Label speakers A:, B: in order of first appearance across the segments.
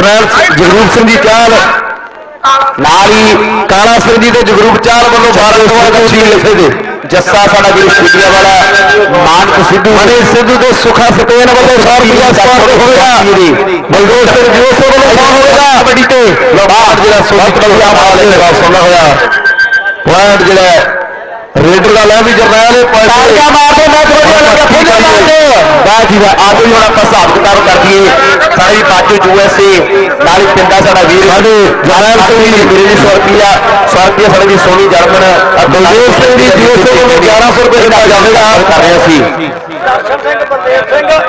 A: ਜਰਨੈਲ ਜਗਰੂਪ ਸਿੰਘ ਜੀ ਚਾਲ। ਨਾਲ ਹੀ ਕਾਲਾ ਸਿੰਘ ਜੀ ਤੇ ਜਗਰੂਪ ਚਾਲ ਵੱਲੋਂ ਭਾਰਤ ਸਮਾਜ ਕਮੇਟੀ ਲਿਖੇ ਦੇ। ਜੱਸਾ ਸਾਡਾ ਵੀਰ ਸਟੂਡੀਓ ਵਾਲਾ ਮਾਨਕ ਸਿੱਧੂ। ਮਨੇ ਸਿੱਧੂ ਤੇ ਸੁਖਾ ਸਤੇਨ ਵੱਲੋਂ 100 ਰੁਪਇਆ ਸਪਾਂਸਰ ਹੋਵੇਗਾ। ਬਲਦੇਵ ਸਿੰਘ ਜੋਸੇ ਵੱਲੋਂ ਸੌ ਹੋਵੇਗਾ। ਕਬੱਡੀ ਤੇ। ਲਬਾੜ ਜਿਹੜਾ ਸੁਖਤ ਵੱਲੋਂ ਦਾ ਸੁਣਨਾ ਹੋਇਆ। ਪੁਆਇੰਟ ਜਿਹੜਾ ਰੇਡਰ ਦਾ ਲੈ ਵੀ ਜਰਨੈਲ ਇਹ ਪੁਆਇੰਟ ਤਾੜੀਆਂ ਮਾਰਦੇ ਮੈਚ ਵਧੀਆ ਲੱਗਿਆ ਫੁੱਲ ਮਾਰਦੇ ਵਾਹ ਜੀ ਵਾਹ ਆਜੋ ਹੁਣ ਆਪਾਂ ਹਿਸਾਬ ਕਿਤਾਬ ਕਰ ਦਈਏ ਸਾਰੇ ਵੀ ਬਾਜੂ ਯੂਐਸਏ ਨਾਲ ਹੀ ਪਿੰਡਾ ਸਾਡਾ ਵੀਰ ਸਾਡੇ ਜਰਨੈਲ ਸਿੰਘ ਜੀ। ਮੇਰੇ ਲਈ 100 ਰੁਪਿਆ 100 ਰੁਪਿਆ ਸਾਡੇ ਵੀ ਸੋਨੀ ਜਰਮਨ ਬਲਦੇਵ ਸਿੰਘ ਜੀ ਜੀਓਸੇ ਵੱਲੋਂ 1100 ਰੁਪਏ ਦਾ ਜਾਵੇਗਾ ਕਰ ਰਹੇ ਸੀ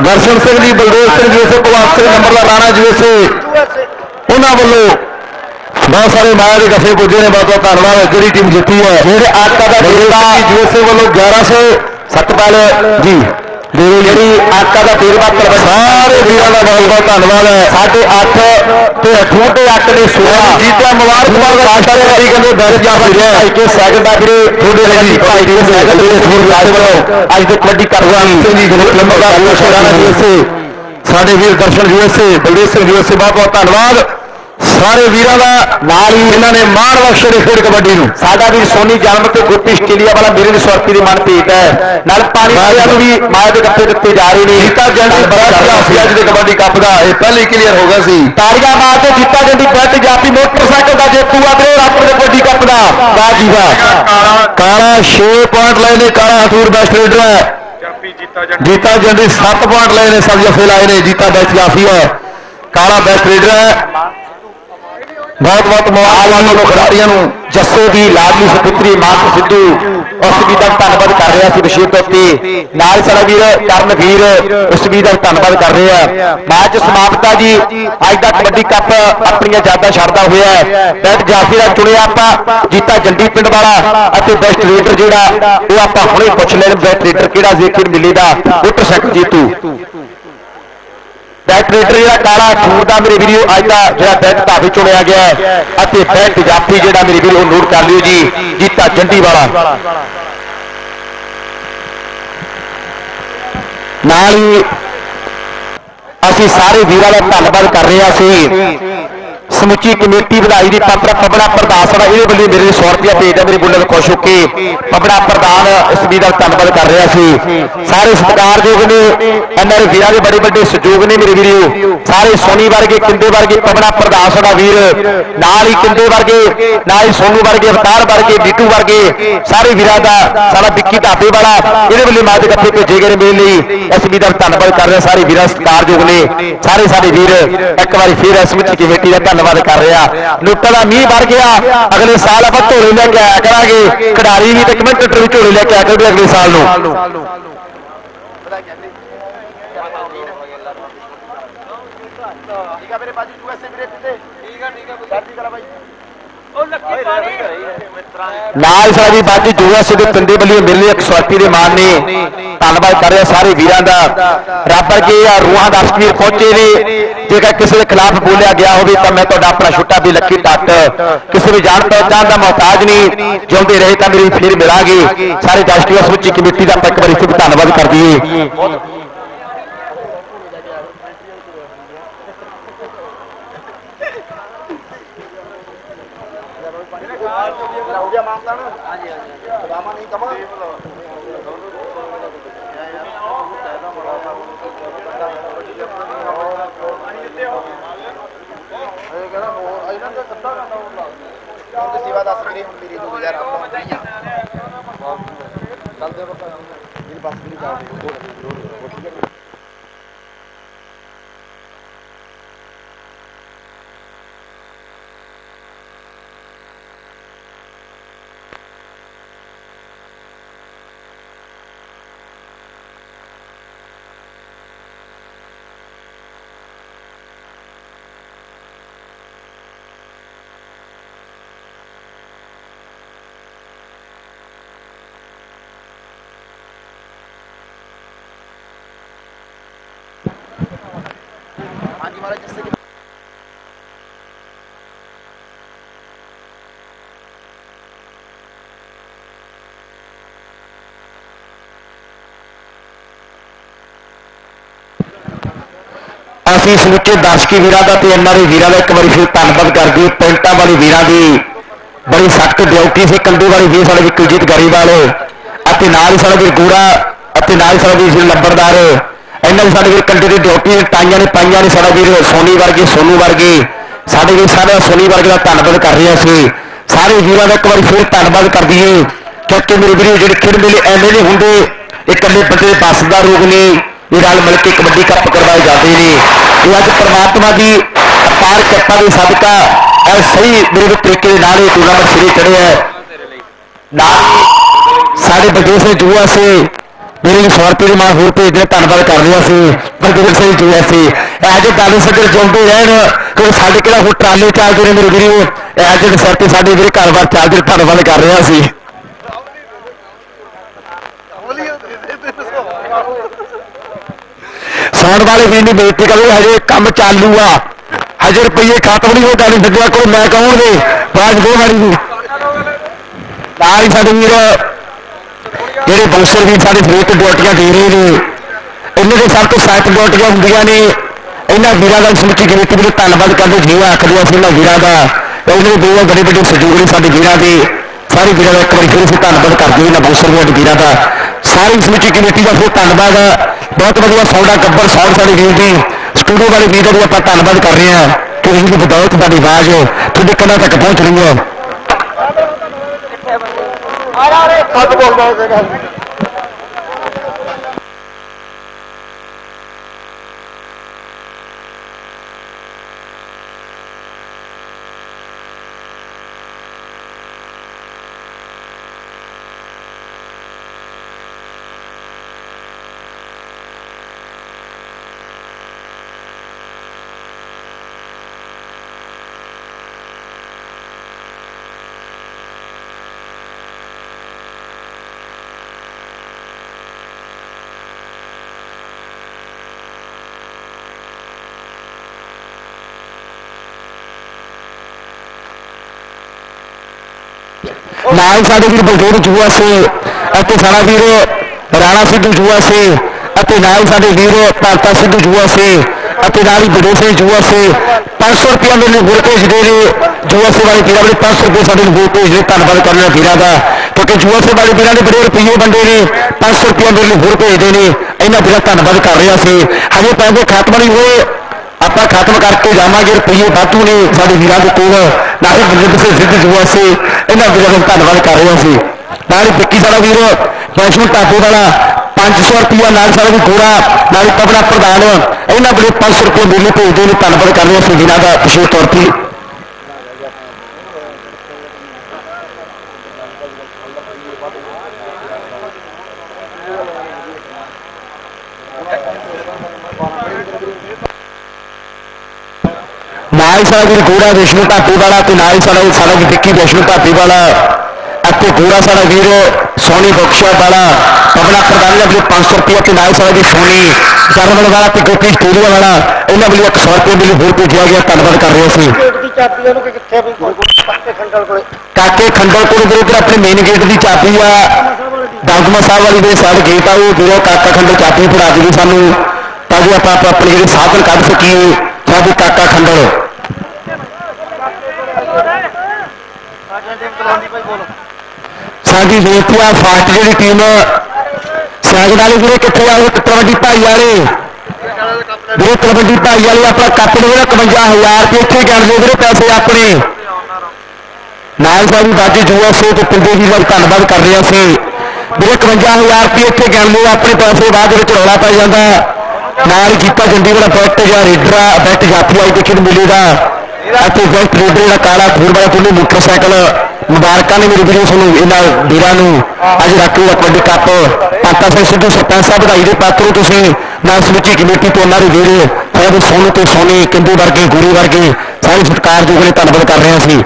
A: ਦਰਸ਼ਨ ਸਿੰਘ ਜੀ ਬਲਦੇਵ ਸਿੰਘ ਜੀਓਸੇ ਭਗਵੰਤ ਸਿੰਘ ਨੰਬਰ ਦਾ ਰਾਣਾ ਜੀਓਸੇ ਉਹਨਾਂ ਵੱਲੋਂ ਬਹੁਤ ਸਾਰੇ ਮਾਇਆ ਦੇ ਗੱਫੇ ਪੁੱਜੇ ਨੇ ਬਹੁਤ ਬਹੁਤ ਧੰਨਵਾਦ ਜਿਹੜੀ ਟੀਮ ਜਿੱਤੀ ਹੈ ਜਿਹੜੇ ਆਟਾ ਦਾ ਡੇਰਾ ਯੂਐਸਏ ਵੱਲੋਂ 1100 ਸਤਪਾਲ ਜੀ ਜਿਹੜੀ ਜਿਹੜੀ ਆਟਾ ਦਾ ਡੇਰਾ ਤਲਬ ਸਾਰੇ ਵੀਰਾਂ ਦਾ ਬਹੁਤ ਬਹੁਤ ਧੰਨਵਾਦ ਹੈ ਸਾਡੇ 8 ਤੇ 8 ਤੇ 8 ਨੇ 16 ਜੀਤਿਆ ਮੁਬਾਰਕਬਾਦ ਆਟਾ ਦੇ ਵਾਰੀ ਕਹਿੰਦੇ ਦਰਜ ਜਾ ਫਿਰਿਆ ਭਾਈ ਕੇ ਸੈਕਿੰਡ ਦਾ ਵੀਰੇ ਤੁਹਾਡੇ ਲਈ ਭਾਈ ਕੇ ਸੈਕਿੰਡ ਦੇ ਥੋੜੀ ਰਾਜ ਵੱਲੋਂ ਅੱਜ ਦੇ ਕਬੱਡੀ ਕਰਵਾਈ ਸਿੰਘ ਜੀ ਜਿਹੜੇ ਕਲੱਬ ਦਾ ਸ਼ਰਾਣਾ ਯੂਐਸਏ ਸਾਡੇ ਵੀਰ ਦਰਸ਼ਨ ਯੂਐਸਏ ਬਲਦੇਵ ਸਿੰਘ ਯੂਐਸਏ ਬਹੁਤ ਬਹੁਤ ਧੰਨਵਾਦ ਸਾਰੇ ਵੀਰਾਂ ਦਾ ਨਾਲ ਹੀ ਇਹਨਾਂ ਨੇ ਮਾਣ ਬਖਸ਼ੇ ਨੇ ਖੇਡ ਕਬੱਡੀ ਨੂੰ। ਸਾਡਾ ਵੀਰ ਸੋਨੀ ਜਨਮ ਤੇ ਗੁੱਪੀ ਆਸਟ੍ਰੇਲੀਆ ਵਾਲਾ ਵੀਰੇ ਦੀ ਸੁਰਤੀ ਦੀ ਮਨ ਭੇਟ ਹੈ। ਨਾਲ ਪਾਣੀ ਵਾਲਿਆਂ ਨੂੰ ਵੀ ਮਾਇਆ ਦੇ ਗੱਪੇ ਦਿੱਤੇ ਜਾ ਰਹੇ ਨੇ। ਜੀਤਾ ਜੰਡੀ ਬੜਾ ਸੀ ਅੱਜ ਦੇ ਕਬੱਡੀ ਕੱਪ ਦਾ ਇਹ ਪਹਿਲੀ ਕਲੀਅਰ ਹੋ ਗਿਆ ਸੀ। ਤਾੜੀਆਂ ਮਾਰ ਕੇ ਜੀਤਾ ਜੰਡੀ ਬੈਟ ਜਾਪੀ ਮੋਟਰਸਾਈਕਲ ਦਾ ਜੇਤੂ ਆ ਵੀਰੇ ਰੱਬ ਦੇ ਕਬੱਡੀ ਕੱਪ ਦਾ। ਵਾਹ ਜੀ ਵਾਹ। ਕਾਲਾ 6 ਪੁਆਇੰਟ ਲਏ ਨੇ ਕਾਲਾ ਹਥੂਰ ਬੈਸਟ ਰੇਡਰ ਹੈ।
B: ਜਾਪੀ ਜੀਤਾ ਜੰਡੀ।
A: ਜੀਤਾ ਜੰਡੀ 7 ਪੁਆਇੰਟ ਲਏ ਨੇ ਸਭ ਜਫੇ ਲਾਏ ਨੇ ਜੀਤਾ ਬੈਸਟ ਜਾਫੀ ਹੈ। ਕਾਲਾ ਬੈਸਟ ਰੇਡਰ ਹੈ। ਬਹੁਤ ਬਹੁਤ ਮੁਬਾਰਕਾਂ ਵੱਲੋਂ ਖਿਡਾਰੀਆਂ ਨੂੰ, ਜੱਸੇ ਦੀ ਲਾਡਲੀ ਸੁਪੁੱਤਰੀ ਮਾਨਕ ਸਿੱਧੂ, ਉਸ ਵੀ ਦਾ ਧੰਨਵਾਦ ਕਰ ਰਿਹਾ ਸੀ ਵਿਸ਼ੇਸ਼ ਤੌਰ ਤੇ। ਨਾਲ ਸਾਡਾ ਵੀਰ ਕਰਨ ਵੀਰ, ਉਸ ਵੀ ਦਾ ਧੰਨਵਾਦ ਕਰ ਰਹੇ ਆ। ਮੈਚ ਸਮਾਪਤਾ ਜੀ। ਅੱਜ ਦਾ ਕਬੱਡੀ ਕੱਪ ਆਪਣੀਆਂ ਯਾਦਾਂ ਛੱਡਦਾ ਹੋਇਆ ਹੈ। ਬੈਟ ਜਾਫੀ ਦਾ ਚੁਣਿਆ ਆਪਾਂ। ਜੀਤਾ ਜੰਡੀ ਪਿੰਡ ਵਾਲਾ ਅਤੇ ਬੈਸਟ ਰੇਡਰ ਜਿਹੜਾ, ਉਹ ਆਪਾਂ ਹੁਣੇ ਪੁੱਛ ਲੈਣ। ਬੈਸਟ ਰੇਡਰ ਕਿਹੜਾ ਜ਼ੇਕਰ ਮਿਲੇਗਾ? ਮੋਟਰਸਾਈਕਲ ਜੀਤੂ। ਬੈਟ ਰੇਡਰ ਜਿਹੜਾ ਕਾਲਾ ਖੂਰ ਦਾ ਮੇਰੇ ਵੀਡੀਓ ਅੱਜ ਦਾ ਜਿਹੜਾ ਬੈਟ ਧਾਵੇ ਚੁਣਿਆ ਗਿਆ ਅਤੇ ਬੈਟ ਜਾਫੀ ਜਿਹੜਾ ਮੇਰੇ ਵੀਰੋ, ਨੋਟ ਕਰ ਲਿਓ ਜੀ ਜੀਤਾ ਜੰਡੀ ਵਾਲਾ ਨਾਲ ਹੀ ਅਸੀਂ ਸਾਰੇ ਵੀਰਾਂ ਦਾ ਧੰਨਵਾਦ ਕਰ ਰਹੇ ਹਾਂ ਸੀ ਸਮੁੱਚੀ ਕਮੇਟੀ ਵਧਾਈ ਦੀ ਪਾਤਰ ਪਬੜਾ ਪ੍ਰਧਾਨ ਸਭਾ, ਇਹਦੇ ਵੱਲੋਂ ਮੇਰੇ ਲਈ 100 ਰੁਪਇਆ ਭੇਜਦਾ ਮੇਰੇ ਬੁੱਲੇ ਖੁਸ਼ ਹੋ ਕੇ। ਪਬੜਾ ਪ੍ਰਧਾਨ ਇਸ ਵੀਰ ਦਾ ਧੰਨਵਾਦ ਕਰ ਰਿਹਾ ਸੀ। ਸਾਰੇ ਸਤਿਕਾਰਯੋਗ ਨੇ ਐਨਆਰ ਵੀਰਾਂ ਦੇ ਬੜੇ ਵੱਡੇ ਸਹਿਯੋਗ ਨੇ ਮੇਰੇ ਵੀਰੋ। ਸਾਰੇ ਸੋਨੀ ਵਰਗੇ, ਕਿੰਦੇ ਵਰਗੇ ਪਬੜਾ ਪ੍ਰਧਾਨ ਸਾਡਾ ਵੀਰ। ਨਾਲ ਹੀ ਕਿੰਦੇ ਵਰਗੇ, ਨਾਲ ਹੀ ਸੋਨੂ ਵਰਗੇ, ਅਵਤਾਰ ਵਰਗੇ ਬੀਟੂ ਵਰਗੇ, ਸਾਰੇ ਵੀਰਾਂ ਦਾ ਸਾਡਾ ਵਿੱਕੀ ਢਾਬੇ ਵਾਲਾ, ਇਹਦੇ ਵੱਲੋਂ ਮਾਜ ਕੱਪੇ ਭੇਜੇ ਗਏ ਨੇ ਮੇਰੇ ਲਈ। ਇਸ ਵੀਰ ਦਾ ਧੰਨਵਾਦ ਕਰ ਰਿਹਾ ਸਾਰੇ ਵੀਰਾਂ, ਸਤਿਕਾਰਯੋਗ ਨੇ। ਸਾਰੇ ਸਾਡੇ ਵੀਰ, ਇੱਕ ਵਾਰੀ ਫਿਰ ਇਸ ਵਿੱਚ ਕਮੇਟੀ ਦਾ ਧੰਨਵਾਦ ਕਰ ਰਿਹਾ। ਲੁੱਟਾਂ ਦਾ ਮੀਂਹ ਵਰ ਗਿਆ। ਅਗਲੇ ਸਾਲ ਆਪਾਂ ਝੋਲੇ ਲੈ ਕੇ ਆਇਆ ਕਰਾਂਗੇ। ਖਿਡਾਰੀ ਵੀ ਤੇ ਕਮੈਂਟੇਟਰ ਵੀ ਝੋਲੇ ਲੈ ਕੇ ਆਇਆ ਕਰਨਗੇ ਅਗਲੇ ਸਾਲ ਨੂੰ।
C: ਠੀਕ ਆ ਮੇਰੇ ਬਾਜੀ ਯੂਐਸਏ ਵੀਰੇ ਤੇ ਠੀਕ ਆ ਠੀਕ ਆ ਚੜ੍ਹਦੀ ਕਲਾ ਬਾਈ। ਉਹ ਲੱਕੀ ਪਾਣੀ।
A: ਨਾਲ ਸਾਡੀ ਬਾਜੀ ਜੂਆ ਦੇ ਪਿੰਡੇ ਵੱਲੋਂ ਮੇਰੇ ਲਈ ਇੱਕ ਸਵਾਤੀ ਦੇ ਮਾਨ ਨੇ। ਧੰਨਵਾਦ ਕਰ ਰਿਹਾ ਸਾਰੇ ਵੀਰਾਂ ਦਾ। ਰੱਬ ਵਰਗੇ ਆ, ਰੂਹਾਂ ਦਾ ਅਸਕੀਰ ਪਹੁੰਚੇ ਨੇ। ਜੇਕਰ ਕਿਸੇ ਦੇ ਖਿਲਾਫ ਬੋਲਿਆ ਗਿਆ ਹੋਵੇ ਤਾਂ ਮੈਂ ਤੁਹਾਡਾ ਆਪਣਾ ਛੋਟਾ ਵੀ ਲੱਕੀ ਟੱਟ ਕਿਸੇ ਵੀ ਜਾਣ ਪਹਿਚਾਣ ਦਾ ਮੁਹਤਾਜ ਨਹੀਂ। ਜਿਉਂਦੇ ਰਹੇ ਤਾਂ ਮੇਰੀ ਫਿਰ ਮਿਲਾਂਗੇ। ਸਾਰੇ ਰਾਸ਼ਟਰੀ ਸਮੁੱਚੀ ਕਮੇਟੀ ਦਾ ਆਪਾਂ ਇੱਕ ਵਾਰੀ ਫਿਰ ਧੰਨਵਾਦ ਕਰ ਦਈਏ।
C: ਮਾਮਲਾ ਨਾ ਹਾਂਜੀ ਹਾਂਜੀ ਰਾਮਾ ਨਹੀਂ ਕਮਾ ਇਹ ਕਹਿੰਦਾ ਹੋਰ ਇਹਨਾਂ ਦਾ ਕੱਟਾ ਕਰਨਾ ਹੁੰਦਾ ਉਹਦੀ ਸੇਵਾ ਦੱਸ ਕਰੀ ਹੁਣ ਮੇਰੀ 2000 ਆਪਣਾ ਨਹੀਂ ਆ ਚੱਲ ਦੇ ਬੱਕਾ ਮੇਰੀ ਬੱਸ ਵੀ ਜਾ ਰਹੀ ਹਾਂਜੀ ਮਹਾਰਾਜ ਜਿਸ
A: ਅਸੀਂ ਅਸੀਂ ਸਮੁੱਚੇ ਦਰਸ਼ਕੀ ਵੀਰਾਂ ਦਾ ਤੇ ਐਨਆਰਆਈ ਵੀਰਾਂ ਦਾ ਇੱਕ ਵਾਰੀ ਫਿਰ ਧੰਨਵਾਦ ਕਰਦੀ ਹਾਂ। ਪੈਂਟਾਂ ਵਾਲੇ ਵੀਰਾਂ ਦੀ ਬੜੀ ਸਖਤ ਡਿਊਟੀ ਸੀ। ਕੰਦੇ ਵਾਲੇ ਵੀਰ ਸਾਡੇ ਵਿਕਲਜੀਤ ਗਰੀਵਾਲ ਅਤੇ ਨਾਲ ਹੀ ਸਾਡਾ ਵੀਰ ਗੂੜਾ ਅਤੇ ਨਾਲ ਹੀ ਸਾਡਾ ਵੀਰ ਜੀ ਲੰਬਰਦਾਰ ਇਹਨਾਂ ਦੇ ਸਾਡੇ ਵੀਰ ਕੰਦੇ ਦੀ ਡਿਊਟੀ ਟਾਈਆਂ ਨੇ ਪਾਈਆਂ ਨੇ ਸਾਡਾ ਵੀਰ ਸੋਨੀ ਵਰਗੇ, ਸੋਨੂ ਵਰਗੇ। ਸਾਡੇ ਵੀਰ ਸਾਰੇ ਸੋਨੀ ਵਰਗੇ ਦਾ ਧੰਨਵਾਦ ਕਰ ਰਹੇ ਸੀ ਸਾਰੇ ਵੀਰਾਂ ਦਾ ਇੱਕ ਵਾਰੀ ਫਿਰ ਧੰਨਵਾਦ ਕਰ ਦਈਏ। ਕਿਉਂਕਿ ਮੇਰੇ ਵੀਰੋ, ਜਿਹੜੇ ਖੇਡ ਮੇਲੇ ਐਵੇਂ ਨਹੀਂ ਹੁੰਦੇ, ਇਹ ਇਕੱਲੇ ਬੰਦੇ ਦੇ ਬੱਸ ਦਾ ਰੋਗ ਨੇ, ਇਹ ਰਲ ਮਿਲ ਕੇ ਕਬੱਡੀ ਕੱਪ ਕਰਵਾਏ ਜਾਂਦੇ ਨੇ। ਇਹ ਅੱਜ ਪ੍ਰਮਾਤਮਾ ਦੀ ਅਪਾਰ ਕਿਰਪਾ ਦੇ ਸਦਕਾ ਇਹ ਸਹੀ ਮੇਰੇ ਤਰੀਕੇ ਦੇ ਨਾਲ ਇਹ ਟੂਰਨਾਮੈਂਟ ਸਿਰੇ ਚੜਿਆ ਹੈ। ਨਾਲ ਸਾਡੇ ਬਲਦੇਵ ਸਿੰਘ ਜੂਆ ਸੇ ਮੇਰੇ ਨੂੰ 100 ਰੁਪਏ ਦੀ ਮਾਂ ਹੋਰ ਭੇਜ ਧੰਨਵਾਦ ਕਰ ਰਿਹਾ ਸੀ ਬਲਦੇਵ ਸਿੰਘ ਜੂਆ ਸੇ ਇਹ ਜੇ ਦਾਨੀ ਸੱਜਰ ਜਿਉਂਦੇ ਰਹਿਣ ਕਿਉਂਕਿ ਸਾਡੇ ਕਿਹੜਾ ਹੋਰ ਟਰਾਲੇ ਚੱਲਦੇ ਨੇ ਮੇਰੇ ਵੀਰੋ? ਇਹ ਜਿਹੜੇ ਸਿਰ ਸਾਡੇ ਵੀਰੇ ਘਰ-ਬਾਰ ਚੱਲਦੇ ਧੰਨਵਾਦ ਕਰ ਰਿਹਾ ਸੀ ਸੌਣ ਵਾਲੇ ਵੀਰ ਨਹੀਂ ਬੇਨਤੀ ਕਰੋ ਹਜੇ ਕੰਮ ਚਾਲੂ ਆ। ਹਜੇ ਰੁਪਈਏ ਖਤਮ ਨਹੀਂ ਹੋ ਗਏ ਸੱਜਣਾ ਕੋਲ ਮੈਂ ਕਹੂੰਗੇ, ਬਾਅਦ ਦੋ ਵਾਰੀ ਨੂੰ। ਨਾਲ ਹੀ ਸਾਡੇ ਵੀਰ ਜਿਹੜੇ ਬੌਂਸਰ ਵੀ ਸਾਡੇ ਫਰੀਦ ਤੋਂ ਡਿਊਟੀਆਂ ਦੇ ਰਹੇ ਨੇ, ਇਹਨਾਂ ਦੇ ਸਭ ਤੋਂ ਸਖਤ ਡਿਊਟੀਆਂ ਹੁੰਦੀਆਂ ਨੇ। ਇਹਨਾਂ ਵੀਰਾਂ ਦਾ ਸਮੁੱਚੀ ਕਮੇਟੀ ਵਿੱਚ ਧੰਨਵਾਦ ਕਰਦੇ ਜਿਵੇਂ ਆਖਦੇ ਅਸੀਂ ਇਹਨਾਂ ਵੀਰਾਂ ਦਾ, ਤੇ ਉਹਨਾਂ ਦੇ ਦੋ ਬੜੇ ਵੱਡੇ ਸਹਿਯੋਗ ਨੇ ਸਾਡੇ ਵੀਰਾਂ ਦੇ। ਸਾਰੇ ਵੀਰਾਂ ਦਾ ਇੱਕ ਵਾਰੀ ਫਿਰ ਅਸੀਂ ਧੰਨਵਾਦ ਕਰਦੇ ਇਹਨਾਂ ਬੌਂਸਰ ਦੇ ਵੀਰਾਂ ਦਾ। ਸਾਰੀ ਸਮੁੱਚੀ ਕਮੇਟੀ ਦਾ ਫਿਰ ਧੰਨਵਾਦ ਬਹੁਤ ਵਧੀਆ ਸੌਦਾ ਗੱਬਰ ਸਾਹਿਬ ਸਾਡੇ ਵੀਰ ਦੀ ਸਟੂਡੀਓ ਵਾਲੇ ਵੀਰਾਂ ਦਾ ਆਪਾਂ ਧੰਨਵਾਦ ਕਰ ਰਹੇ ਹਾਂ ਕਿ ਇਹਨਾਂ ਦੀ ਬਦੌਲਤ ਸਾਡੀ ਆਵਾਜ਼ ਤੁਹਾਡੇ ਕੰਨਾਂ ਤੱਕ ਪਹੁੰਚ ਰਹੀ ਹੈ
C: Araret. Hadi bol bol
A: ਨਾਲ ਸਾਡੇ ਵੀਰ ਬਲਦੇਵ ਜੂਆ ਸੇ, ਅਤੇ ਸਾਡਾ ਵੀਰ ਰਾਣਾ ਸਿੱਧੂ ਜੂਆ ਸੇ, ਅਤੇ ਨਾਲ ਸਾਡੇ ਵੀਰ ਭਾਰਤਾ ਸਿੱਧੂ ਜੂਆ ਸੇ, ਅਤੇ ਨਾਲ ਹੀ ਬੜੇ ਸਿੰਘ ਜੂਆ ਸੇ। 500 ਰੁਪਏ ਮੇਰੇ ਲਈ ਹੋਰ ਭੇਜਦੇ ਨੇ ਜੂਆ ਸੇ ਵਾਲੇ ਵੀਰਾਂ ਨੇ 500 ਰੁਪਏ ਸਾਡੇ ਨੂੰ ਹੋਰ ਭੇਜਦੇ ਧੰਨਵਾਦ ਕਰਨਾ ਵੀਰਾਂ ਦਾ। ਕਿਉਂਕਿ ਜੂਆ ਸੇ ਵਾਲੇ ਵੀਰਾਂ ਨੇ ਬੜੇ ਰੁਪਏ ਵੰਡੇ ਨੇ 500 ਰੁਪਏ ਮੇਰੇ ਲਈ ਹੋਰ ਭੇਜਦੇ ਨੇ ਇਹਨਾਂ ਵੀਰਾਂ ਧੰਨਵਾਦ ਕਰ ਰਿਹਾ ਸੀ। ਹਜੇ ਪੈਸੇ ਖਾਤਮਾ ਨਹੀਂ ਹੋਏ। ਆਪਾਂ ਖਤਮ ਕਰਕੇ ਜਾਵਾਂਗੇ, ਰੁਪਈਏ ਵਾਧੂ ਨੇ ਸਾਡੇ ਵੀਰਾਂ ਦੇ ਕੋਲ। ਨਾਲੇ ਬਜ਼ੁਰਗ ਸੇ ਸਿੱਧ ਜੁਆ ਸੀ। ਇਹਨਾਂ ਵੀਰਾਂ ਦਾ ਧੰਨਵਾਦ ਕਰ ਰਿਹਾ ਸੀ ਨਾਲ ਹੀ ਵਿੱਕੀ ਸਾਡਾ ਵੀਰ, ਵੈਸ਼ਨੂ ਟਾਪੂ ਵਾਲਾ 500 ਰੁਪਈਆ ਨਾਲ ਸਾਡਾ ਵੀ ਗੋੜਾ ਨਾਲ ਹੀ ਪਬੜਾ ਪ੍ਰਧਾਨ। ਇਹਨਾਂ ਵੀਰੇ 500 ਰੁਪਏ ਮਿਲਨੇ ਭੇਜਦੇ ਨੇ, ਧੰਨਵਾਦ ਕਰ ਰਿਹਾ ਸੀ ਵੀਰਾਂ ਦਾ, ਵਿਸ਼ੇਸ਼ ਤੌਰ ਤੇ। ਨਾਲ ਹੀ ਸਾਡਾ ਵੀਰ ਗੋੜਾ ਵਿਸ਼ਨੂੰ ਢਾਬੇ ਵਾਲਾ ਤੇ ਨਾਲ ਹੀ ਸਾਡਾ ਸਾਡਾ ਵੀ ਵਿੱਕੀ ਵਿਸ਼ਨੂੰ ਢਾਬੇ ਵਾਲਾ। ਅਤੇ ਗੋੜਾ ਸਾਡਾ ਵੀਰ ਸੋਨੀ ਬਖਸ਼ਾ ਵਾਲਾ। ਪਬਲਾ ਪ੍ਰਧਾਨ ਨੇ ਆਪਣੇ 500 ਰੁਪਏ ਤੇ ਨਾਲ ਸਾਡਾ ਵੀ ਸੋਨੀ ਜਰਮਨ ਵਾਲਾ ਤੇ ਗੋਪੀ ਸਟੂਡੀਓ ਵਾਲਾ। ਇਹਨਾਂ ਵੱਲੋਂ 100 ਰੁਪਏ ਮਿਲੀ ਹੋਰ ਭੇਜਿਆ ਗਿਆ ਧੰਨਵਾਦ ਕਰ ਰਹੇ ਸੀ
C: ਵੀ
A: ਕਾਕੇ ਖੰਡਲ ਕੋਲ? ਵੀਰੇ ਇੱਧਰ ਆਪਣੇ ਮੇਨ ਗੇਟ ਦੀ ਚਾਬੀ ਆ। ਦਮਦਮਾ ਸਾਹਿਬ ਵਾਲੀ ਦੇ ਸਾਡ ਗੇਟ ਆ ਉਹ ਵੀਰੋ ਕਾਕਾ ਖੰਡਲ ਚਾਬੀ ਫੜਾ ਦਿੱਤੀ ਸਾਨੂੰ। ਤਾਂ ਜੋ ਆਪਾਂ ਆਪਾਂ ਆਪਣੇ ਜਿਹੜੇ ਸਾਧਨ ਕੱਢ ਸਕੀਏ ਸਾਡੇ ਕਾਕਾ ਖੰਡਲ। ਸਾਡੀ ਬੇਨਤੀ ਆ, ਫਾਸਟ ਜਿਹੜੀ ਟੀਮ ਸਹਿਜ ਵਾਲੇ ਵੀਰੇ ਕਿੱਥੇ ਆ, ਉਹ ਕਬੱਡੀ ਭਾਈ ਵਾਲੇ। ਵੀਰੇ ਕਬੱਡੀ ਭਾਈ ਵਾਲੇ, ਆਪਣਾ ਕੱਪ ਦੇ ਵੀਰੇ 51000 ਰੁਪਏ ਇੱਥੇ ਗਿਣ ਦੇ ਵੀਰੇ ਪੈਸੇ ਆਪਣੇ। ਨਾਲ ਸਾਡੀ ਬਾਜੀ ਜੂਆ ਸੇ ਤੇ ਪਿੰਡੇ ਜੀ ਦਾ ਧੰਨਵਾਦ ਕਰ ਰਿਹਾ ਸੀ ਵੀਰੇ 51000 ਰੁਪਏ ਇੱਥੇ ਗਿਣ ਲਓ ਆਪਣੇ ਪੈਸੇ ਬਾਅਦ ਵਿੱਚ ਰੌਲਾ ਪੈ ਜਾਂਦਾ। ਨਾਲ ਜੀਤਾ ਚੰਡੀਗੜ੍ਹ ਵਾਲਾ ਬੈਟ ਜਾਂ ਰੇਡਰ ਆ, ਬੈਟ ਜਾਫੀ ਆਈ ਦੇਖਣ ਨੂੰ ਮਿਲੇਗਾ। ਅਤੇ ਬੈਟ ਰੇਡਰ ਦਾ ਕਾਲਾ ਖੂਰ ਵਾਲਾ ਤੁਹਾਨੂੰ ਮੋਟਰਸਾਈਕਲ ਮੁਬਾਰਕਾਂ ਨੇ ਮੇਰੀ ਵੀਡੀਓ ਤੁਹਾਨੂੰ ਇਹਨਾਂ ਵੀਰਾਂ ਨੂੰ। ਅੱਜ ਰਾਕੂ ਦਾ ਕਬੱਡੀ ਕੱਪ। ਪਾਤਾ ਸਿੰਘ ਸਿੱਧੂ ਸਰਪੰਚ ਸਾਹਿਬ, ਵਧਾਈ ਦੇ ਪਾਤਰ ਤੁਸੀਂ। ਨਾਲ ਸਮੁੱਚੀ ਕਮੇਟੀ ਤੋਂ ਉਹਨਾਂ ਦੇ ਵੀਰੇ। ਸਾਰੇ ਸੋਨੂ ਤੇ ਸੋਨੀ, ਕਿੰਦੂ ਵਰਗੇ, ਗੁਰੂ ਵਰਗੇ, ਸਾਰੇ ਸਤਿਕਾਰਯੋਗ ਨੇ ਧੰਨਵਾਦ ਕਰ ਰਹੇ ਹਾਂ ਅਸੀਂ।